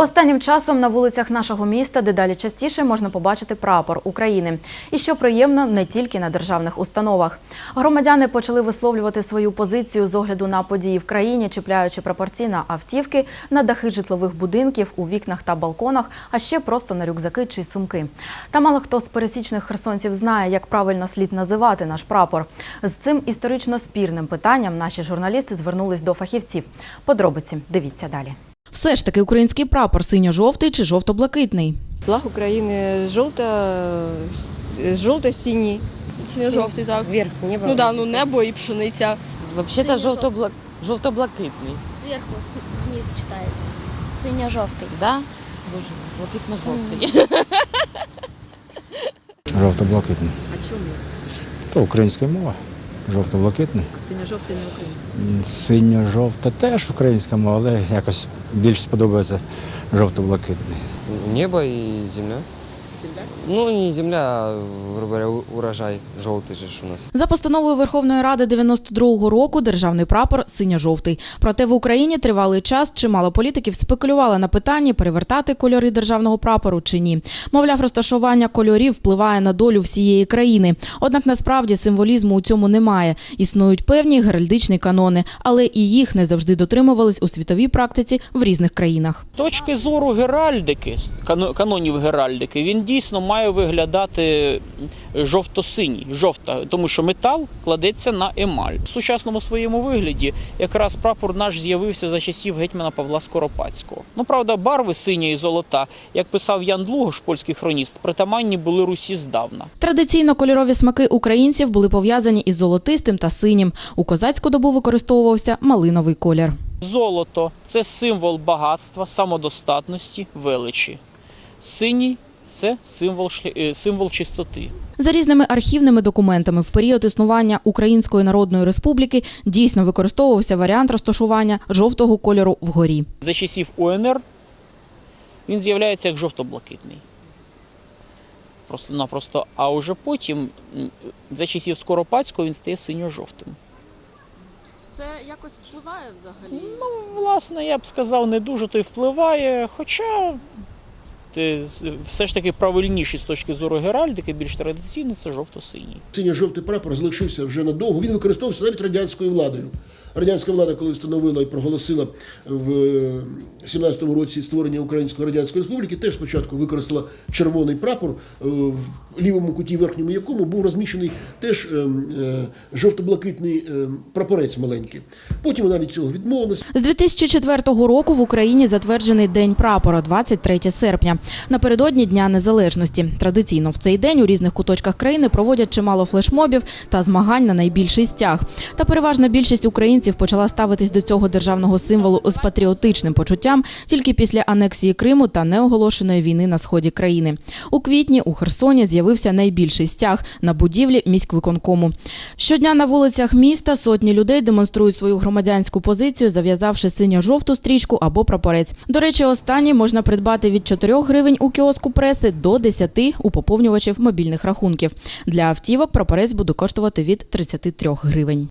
Останнім часом на вулицях нашого міста дедалі частіше можна побачити прапор України. І що приємно, не тільки на державних установах. Громадяни почали висловлювати свою позицію з огляду на події в країні, чіпляючи прапорці на автівки, на дахи житлових будинків, у вікнах та балконах, а ще просто на рюкзаки чи сумки. Та мало хто з пересічних херсонців знає, як правильно слід називати наш прапор. З цим історично спірним питанням наші журналісти звернулись до фахівців. Подробиці дивіться далі. Все ж таки український прапор синьо-жовтий чи жовто-блакитний. Флаг України жовто, жовто-синій. Синьо-жовтий, так. Вверх небо. Ну да, ну небо і пшениця. Вообще-то жовто-бла- жовто-блакитний. Сверху с- вниз читается. Синя-жовтий. Да? Дуже блакитно-жовтий. Жовто-блакитний. А чому? То українська мова. Жовто-блакитний. Синьо-жовтий не український. Синьо-жовта теж українська мова, але якось більш сподобається жовто-блакитний. Небо і земля. Земля? Ну, не земля, а, грубо говоря, урожай желтый же ж у нас. За постановою Верховної Ради 92-го року державний прапор синьо-жовтий. Проте в Україні тривалий час чимало політиків спекулювали на питанні перевертати кольори державного прапору чи ні. Мовляв, розташування кольорів впливає на долю всієї країни. Однак насправді символізму у цьому немає. Існують певні геральдичні канони, але і їх не завжди дотримувались у світовій практиці в різних країнах. точки зору геральдики, кано- канонів геральдики, він дійсно має виглядати жовто-синій, жовта, тому що метал кладеться на емаль. В сучасному своєму вигляді якраз прапор наш з'явився за часів гетьмана Павла Скоропадського. Ну правда, барви синя і золота, як писав Ян Длугош, польський хроніст, притаманні були Русі здавна. Традиційно кольорові смаки українців були пов'язані із золотистим та синім. У козацьку добу використовувався малиновий колір. Золото це символ багатства, самодостатності, величі. Синій це символ, е, символ чистоти. За різними архівними документами, в період існування Української Народної Республіки дійсно використовувався варіант розташування жовтого кольору вгорі. За часів УНР він з'являється як жовто-блакитний. Просто-напросто. А вже потім, за часів Скоропадського, він стає синьо-жовтим. Це якось впливає взагалі? Ну, власне, я б сказав, не дуже то й впливає, хоча все ж таки правильніші з точки зору геральдики, більш традиційно, це жовто-синій. Синьо-жовтий прапор залишився вже надовго. Він використовувався навіть радянською владою. Радянська влада, коли встановила і проголосила в 17-му році створення Української Радянської Республіки, теж спочатку використала червоний прапор, е, в лівому куті верхньому якому був розміщений теж е, е, жовто-блакитний е, прапорець маленький. Потім вона від цього відмовилась. З 2004 року в Україні затверджений День прапора 23 серпня. Напередодні Дня Незалежності. Традиційно в цей день у різних куточках країни проводять чимало флешмобів та змагань на найбільший стяг. Та переважна більшість українців почала ставитись до цього державного символу з патріотичним почуттям тільки після анексії Криму та неоголошеної війни на сході країни. У квітні у Херсоні з'явився найбільший стяг на будівлі міськвиконкому. Щодня на вулицях міста сотні людей демонструють свою громадянську позицію, зав'язавши синьо-жовту стрічку або прапорець. До речі, останні можна придбати від 4 гривень у кіоску преси до 10 у поповнювачів мобільних рахунків. Для автівок прапорець буде коштувати від 33 гривень.